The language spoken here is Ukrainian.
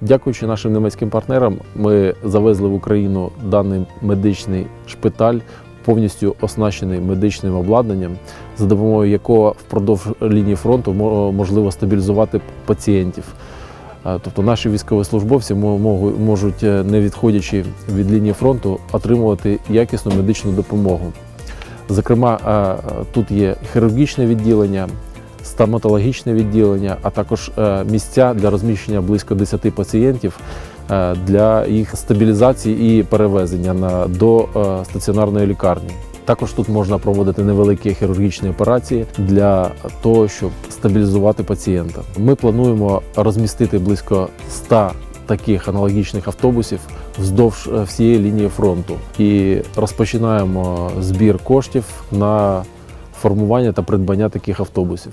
Дякуючи нашим німецьким партнерам, ми завезли в Україну даний медичний шпиталь, повністю оснащений медичним обладнанням, за допомогою якого впродовж лінії фронту можливо стабілізувати пацієнтів. Е, Тобто наші військовослужбовці можуть, е, не відходячи від лінії фронту, отримувати якісну медичну допомогу. Зокрема, е, тут є хірургічне відділення, стоматологічне відділення, а також е, місця для розміщення близько 10 пацієнтів е, для їх стабілізації і перевезення до е, стаціонарної лікарні. Також тут можна проводити невеликі хірургічні операції для того, щоб стабілізувати пацієнта. Ми плануємо розмістити близько 100 таких аналогічних автобусів вздовж всієї лінії фронту і розпочинаємо збір коштів на формування та придбання таких автобусів.